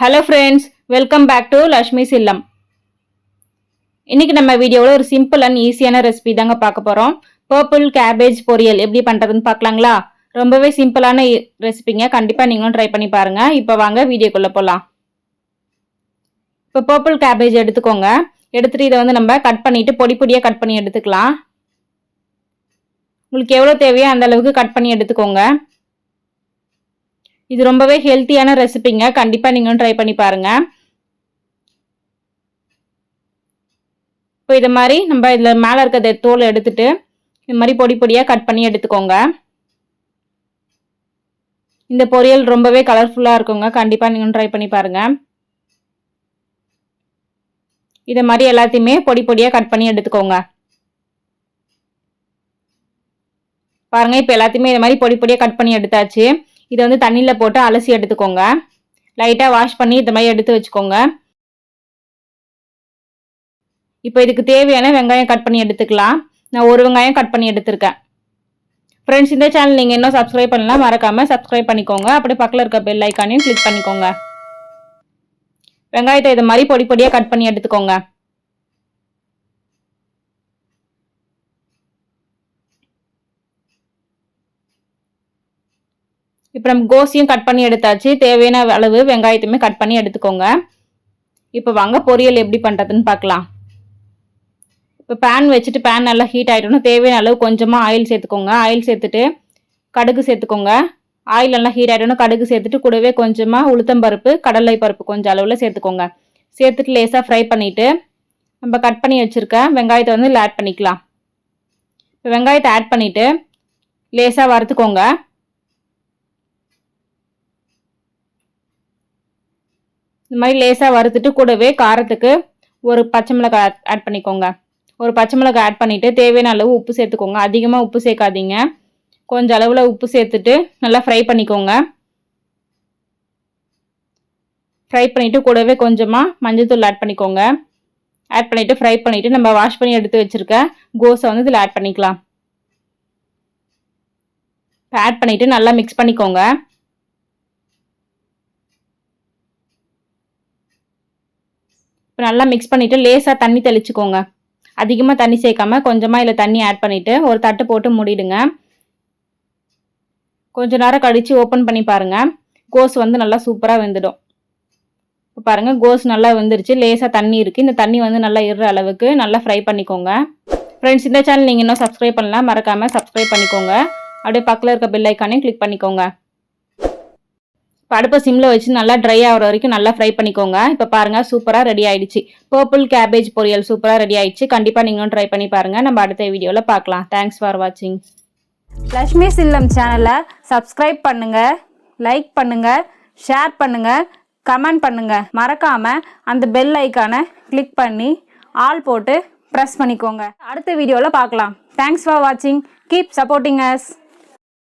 Hello friends welcome back to Lakshmi சில்லம் இன்னைக்கு நம்ம வீடியோவில் ஒரு சிம்பிள் அண்ட் ஈஸியான ரெசிபி தாங்க பார்க்க போகிறோம் பர்பிள் கேபேஜ் பொரியல் எப்படி பண்ணுறதுன்னு பார்க்கலாங்களா? ரொம்பவே சிம்பிளான ரெசிபிங்க கண்டிப்பாக நீங்களும் ட்ரை பண்ணி பாருங்கள் இப்போ வாங்க வீடியோக்குள்ளே போகலாம் இப்போ பர்பிள் கேபேஜ் எடுத்துக்கோங்க. எடுத்துகிட்டு இதை வந்து நம்ம கட் பண்ணிவிட்டு பொடி பொடியாக கட் பண்ணி எடுத்துக்கலாம். உங்களுக்கு எவ்வளோ தேவையோ அந்த அளவுக்கு கட் பண்ணி எடுத்துக்கோங்க. இது ரொம்பவே ஹெல்த்தியான ரெசிபிங்க கண்டிப்பாக நீங்களும் ட்ரை பண்ணி பாருங்கள் இப்போ இதை மாதிரி நம்ம இதில் மேலே இருக்கிற தோல் எடுத்துட்டு இது மாதிரி பொடி பொடியாக கட் பண்ணி எடுத்துக்கோங்க. இந்த பொரியல் ரொம்பவே கலர்ஃபுல்லாக இருக்குங்க. கண்டிப்பாக நீங்களும் ட்ரை பண்ணி பாருங்கள் இதை மாதிரி எல்லாத்தையுமே பொடி பொடியாக கட் பண்ணி எடுத்துக்கோங்க. பாருங்கள் இப்போ எல்லாத்தையுமே இது மாதிரி பொடி பொடியாக கட் பண்ணி எடுத்தாச்சு. இதை வந்து தண்ணியில் போட்டு அலசி எடுத்துக்கோங்க. லைட்டாக வாஷ் பண்ணி இந்த மாதிரி எடுத்து வச்சுக்கோங்க. இப்போ இதுக்கு தேவையான வெங்காயம் கட் பண்ணி எடுத்துக்கலாம். நான் ஒரு வெங்காயம் கட் பண்ணி எடுத்திருக்கேன். ஃப்ரெண்ட்ஸ் இந்த சேனல் நீங்கள் இன்னும் சப்ஸ்கிரைப் பண்ணலாம் மறக்காமல் சப்ஸ்கிரைப் பண்ணிக்கோங்க. அப்படியே பக்கத்தில் இருக்க பெல் ஐக்கானையும் கிளிக் பண்ணிக்கோங்க. வெங்காயத்தை இது மாதிரி பொடி பொடியாக கட் பண்ணி எடுத்துக்கோங்க. இப்போ நம்ம கோசியும் கட் பண்ணி எடுத்தாச்சு. தேவையான அளவு வெங்காயத்தையுமே கட் பண்ணி எடுத்துக்கோங்க. இப்போ வாங்க பொரியல் எப்படி பண்ணுறதுன்னு பார்க்கலாம். இப்போ பேன் வச்சுட்டு பேன் நல்லா ஹீட் ஆகிட்டோம்னா தேவையான அளவு கொஞ்சமாக ஆயில் சேர்த்துக்கோங்க. ஆயில் சேர்த்துட்டு கடுகு சேர்த்துக்கோங்க. ஆயில் நல்லா ஹீட் ஆகிட்டோன்னா கடுகு சேர்த்துட்டு கூடவே கொஞ்சமாக உளுத்தம்பருப்பு கடலை பருப்பு கொஞ்சம் அளவில் சேர்த்துக்கோங்க. சேர்த்துட்டு லேசாக ஃப்ரை பண்ணிவிட்டு நம்ம கட் பண்ணி வச்சுருக்க வெங்காயத்தை வந்து ஆட் பண்ணிக்கலாம். இப்போ வெங்காயத்தை ஆட் பண்ணிவிட்டு லேசாக வறுத்துக்கோங்க. இந்த மாதிரி லேசாக வறுத்துட்டு கூடவே காரத்துக்கு ஒரு பச்சை மிளகாய் ஆட் பண்ணிக்கோங்க. ஒரு பச்சை மிளகாய் ஆட் பண்ணிவிட்டு தேவையான அளவு உப்பு சேர்த்துக்கோங்க. அதிகமாக உப்பு சேர்க்காதீங்க. கொஞ்சம் அளவில் உப்பு சேர்த்துட்டு நல்லா ஃப்ரை பண்ணிக்கோங்க. ஃப்ரை பண்ணிவிட்டு கூடவே கொஞ்சமாக மஞ்சள்தூள் ஆட் பண்ணிக்கோங்க. ஆட் பண்ணிவிட்டு ஃப்ரை பண்ணிவிட்டு நம்ம வாஷ் பண்ணி எடுத்து வச்சுருக்க கோஸை வந்து இதில் ஆட் பண்ணிக்கலாம். ஆட் பண்ணிவிட்டு நல்லா மிக்ஸ் பண்ணிக்கோங்க. இப்போ நல்லா மிக்ஸ் பண்ணிவிட்டு லேசாக தண்ணி தெளிச்சுக்கோங்க. அதிகமாக தண்ணி சேர்க்காம கொஞ்சமாக இதில் தண்ணி ஆட் பண்ணிவிட்டு ஒரு தட்டு போட்டு மூடிடுங்க. கொஞ்ச நேரம் கழித்து ஓப்பன் பண்ணி பாருங்கள் கோஸ் வந்து நல்லா சூப்பராக வெந்துடும். இப்போ பாருங்கள் கோஸ் நல்லா வெந்துருச்சு. லேசாக தண்ணி இருக்குது இந்த தண்ணி வந்து நல்லா இருற அளவுக்கு நல்லா ஃப்ரை பண்ணிக்கோங்க. ஃப்ரெண்ட்ஸ் இந்த சேனல் நீங்கள் இன்னும் சப்ஸ்கிரைப் பண்ணலாம் மறக்காமல் சப்ஸ்கிரைப் பண்ணிக்கோங்க. அப்படியே பக்கத்தில் இருக்க பெல் ஐக்கானையும் கிளிக் பண்ணிக்கோங்க. அடுப்பை சிம்மில் வச்சு நல்லா ட்ரை ஆகிற வரைக்கும் நல்லா ஃப்ரை பண்ணிக்கோங்க. இப்போ பாருங்கள் சூப்பராக ரெடி ஆயிடுச்சு. பர்பிள் கேபேஜ் பொரியல் சூப்பராக ரெடி ஆயிடுச்சு. கண்டிப்பாக நீங்களும் ட்ரை பண்ணி பாருங்கள் நம்ம அடுத்த வீடியோவில் பார்க்கலாம். தேங்க்ஸ் ஃபார் வாட்சிங் லக்ஷ்மி சில்லம் சேனலை சப்ஸ்கிரைப் பண்ணுங்கள் லைக் பண்ணுங்கள் ஷேர் பண்ணுங்கள் கமெண்ட் பண்ணுங்கள் மறக்காமல் அந்த பெல் ஐக்கானை கிளிக் பண்ணி ஆல் போட்டு ப்ரெஸ் பண்ணிக்கோங்க. அடுத்த வீடியோவில் பார்க்கலாம். தேங்க்ஸ் ஃபார் வாட்சிங் கீப் சப்போர்ட்டிங் அஸ்